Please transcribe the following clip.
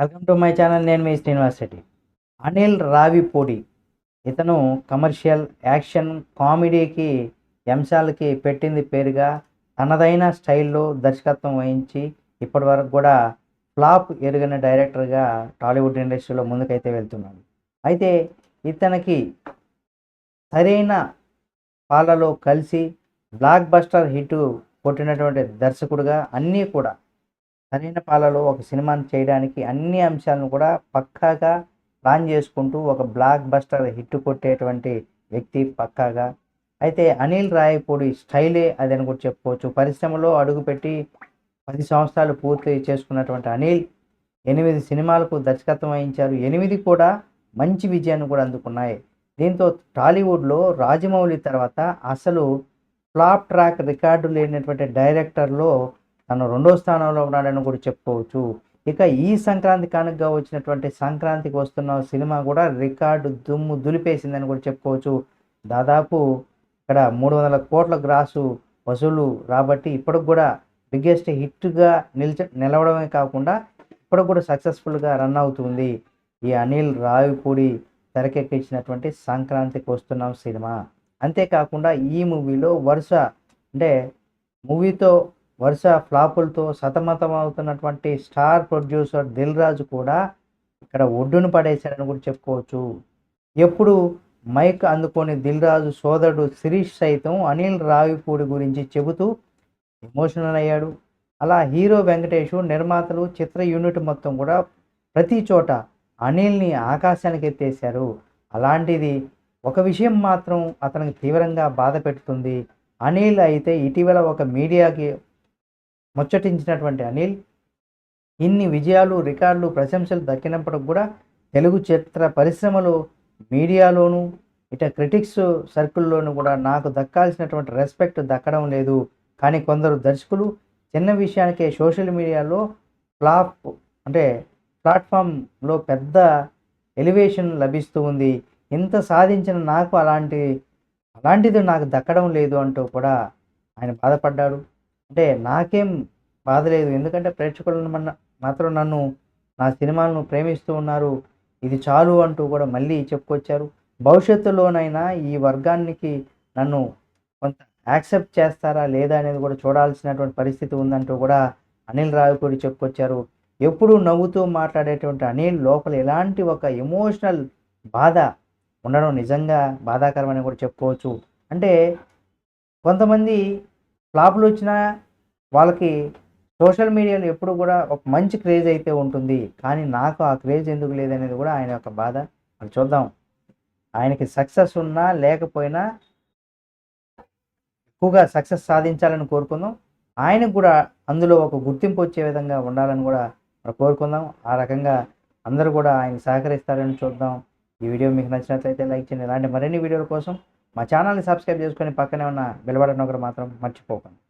Welcome to my channel నేను మీ శ్రీనివాస్ రెడ్డి. అనిల్ రావిపూడి ఇతను commercial action కామెడీకి అంశాలకి పెట్టింది పేరుగా తనదైన స్టైల్లో దర్శకత్వం వహించి ఇప్పటి వరకు కూడా ఫ్లాప్ ఎరుగిన డైరెక్టర్గా టాలీవుడ్ ఇండస్ట్రీలో ముందుకైతే వెళ్తున్నాడు. అయితే ఇతనికి సరైన పాలలో కలిసి బ్లాక్ బస్టర్ హిట్ కొట్టినటువంటి దర్శకుడుగా అన్నీ కూడా సరైన పాలలో ఒక సినిమాని చేయడానికి అన్ని అంశాలను కూడా పక్కాగా ప్లాన్ చేసుకుంటూ ఒక బ్లాక్ బస్టర్ హిట్ కొట్టేటువంటి వ్యక్తి పక్కాగా. అయితే అనిల్ రాయపూడి స్టైలే అది అని కూడా చెప్పుకోవచ్చు. పరిశ్రమలో అడుగుపెట్టి పది సంవత్సరాలు పూర్తి చేసుకున్నటువంటి అనిల్ ఎనిమిది సినిమాలకు దర్శకత్వం వహించారు. ఎనిమిది కూడా మంచి విజయాన్ని కూడా అందుకున్నాయి. దీంతో టాలీవుడ్లో రాజమౌళి తర్వాత అసలు ఫ్లాప్ ట్రాక్ రికార్డు లేనటువంటి డైరెక్టర్లో తను రెండో స్థానంలో ఉన్నాడని కూడా చెప్పుకోవచ్చు. ఇక ఈ సంక్రాంతి కానుకగా వచ్చినటువంటి సంక్రాంతికి వస్తున్న సినిమా కూడా రికార్డు దుమ్ము దులిపేసిందని కూడా చెప్పుకోవచ్చు. దాదాపు ఇక్కడ మూడు వందల కోట్ల గ్రాసు వసూలు రాబట్టి ఇప్పటికి కూడా బిగ్గెస్ట్ హిట్గా నిలిచ నిలవడమే కాకుండా ఇప్పటికి కూడా సక్సెస్ఫుల్గా రన్ అవుతుంది. ఈ అనిల్ రావిపూడి తెరకెక్కించినటువంటి సంక్రాంతికి వస్తున్నాం సినిమా. అంతేకాకుండా ఈ మూవీలో వరుస అంటే మూవీతో వరుస ఫ్లాపులతో సతమతం అవుతున్నటువంటి స్టార్ ప్రొడ్యూసర్ దిల్ రాజు కూడా ఇక్కడ ఒడ్డును పడేశాడని కూడా చెప్పుకోవచ్చు. ఎప్పుడు మైక్ అందుకొని దిల్ రాజు సోదరుడు శిరీష్ సైతం అనిల్ రావిపూడి గురించి చెబుతూ ఎమోషనల్ అయ్యాడు. అలా హీరో వెంకటేష్ నిర్మాతలు చిత్ర యూనిట్ మొత్తం కూడా ప్రతి చోట అనిల్ని ఆకాశానికి ఎత్తేశారు. అలాంటిది ఒక విషయం మాత్రం అతనికి తీవ్రంగా బాధ పెడుతుంది. అనిల్ అయితే ఇటీవల ఒక మీడియాకి ముచ్చటించినటువంటి అనిల్ ఇన్ని విజయాలు రికార్డులు ప్రశంసలు దక్కినప్పటికి కూడా తెలుగు చిత్ర పరిశ్రమలో మీడియాలోను ఇట క్రిటిక్స్ సర్కిల్లోనూ కూడా నాకు దక్కాల్సినటువంటి రెస్పెక్ట్ దక్కడం లేదు. కానీ కొందరు దర్శకులు చిన్న విషయానికే సోషల్ మీడియాలో ఫ్లాప్ అంటే ప్లాట్ఫామ్లో పెద్ద ఎలివేషన్ లభిస్తూ ఉంది. ఇంత సాధించిన నాకు అలాంటి అలాంటిది నాకు దక్కడం లేదు అంటూ కూడా ఆయన బాధపడ్డాడు. అంటే నాకేం బాధ లేదు. ఎందుకంటే ప్రేక్షకులను మన మాత్రం నన్ను నా సినిమాలను ప్రేమిస్తూ ఉన్నారు. ఇది చాలు అంటూ కూడా మళ్ళీ చెప్పుకొచ్చారు. భవిష్యత్తులోనైనా ఈ వర్గానికి నన్ను కొంత యాక్సెప్ట్ చేస్తారా లేదా అనేది కూడా చూడాల్సినటువంటి పరిస్థితి ఉందంటూ కూడా అనిల్ రావిపూడి చెప్పుకొచ్చారు. ఎప్పుడూ నవ్వుతూ మాట్లాడేటువంటి అనిల్ లోపల ఎలాంటి ఒక ఎమోషనల్ బాధ ఉండడం నిజంగా బాధాకరమని కూడా చెప్పుకోవచ్చు. అంటే కొంతమంది ఫ్లాపులు వచ్చినా వాళ్ళకి సోషల్ మీడియాలో ఎప్పుడు కూడా ఒక మంచి క్రేజ్ అయితే ఉంటుంది. కానీ నాకు ఆ క్రేజ్ ఎందుకు లేదనేది కూడా ఆయన యొక్క బాధ. మరి చూద్దాం. ఆయనకి సక్సెస్ ఉన్నా లేకపోయినా ఎక్కువగా సక్సెస్ సాధించాలని కోరుకుందాం. ఆయనకు కూడా అందులో ఒక గుర్తింపు వచ్చే విధంగా ఉండాలని కూడా కోరుకుందాం. ఆ రకంగా అందరూ కూడా ఆయన సహకరిస్తారని చూద్దాం. ఈ వీడియో మీకు నచ్చినట్లయితే లైక్ చేయండి. ఇలాంటి మరిన్ని వీడియోల కోసం మా ఛానల్ని సబ్స్క్రైబ్ చేసుకొని పక్కనే ఉన్న బెల్ బటన్ ఒకటి మాత్రం మర్చిపోకండి.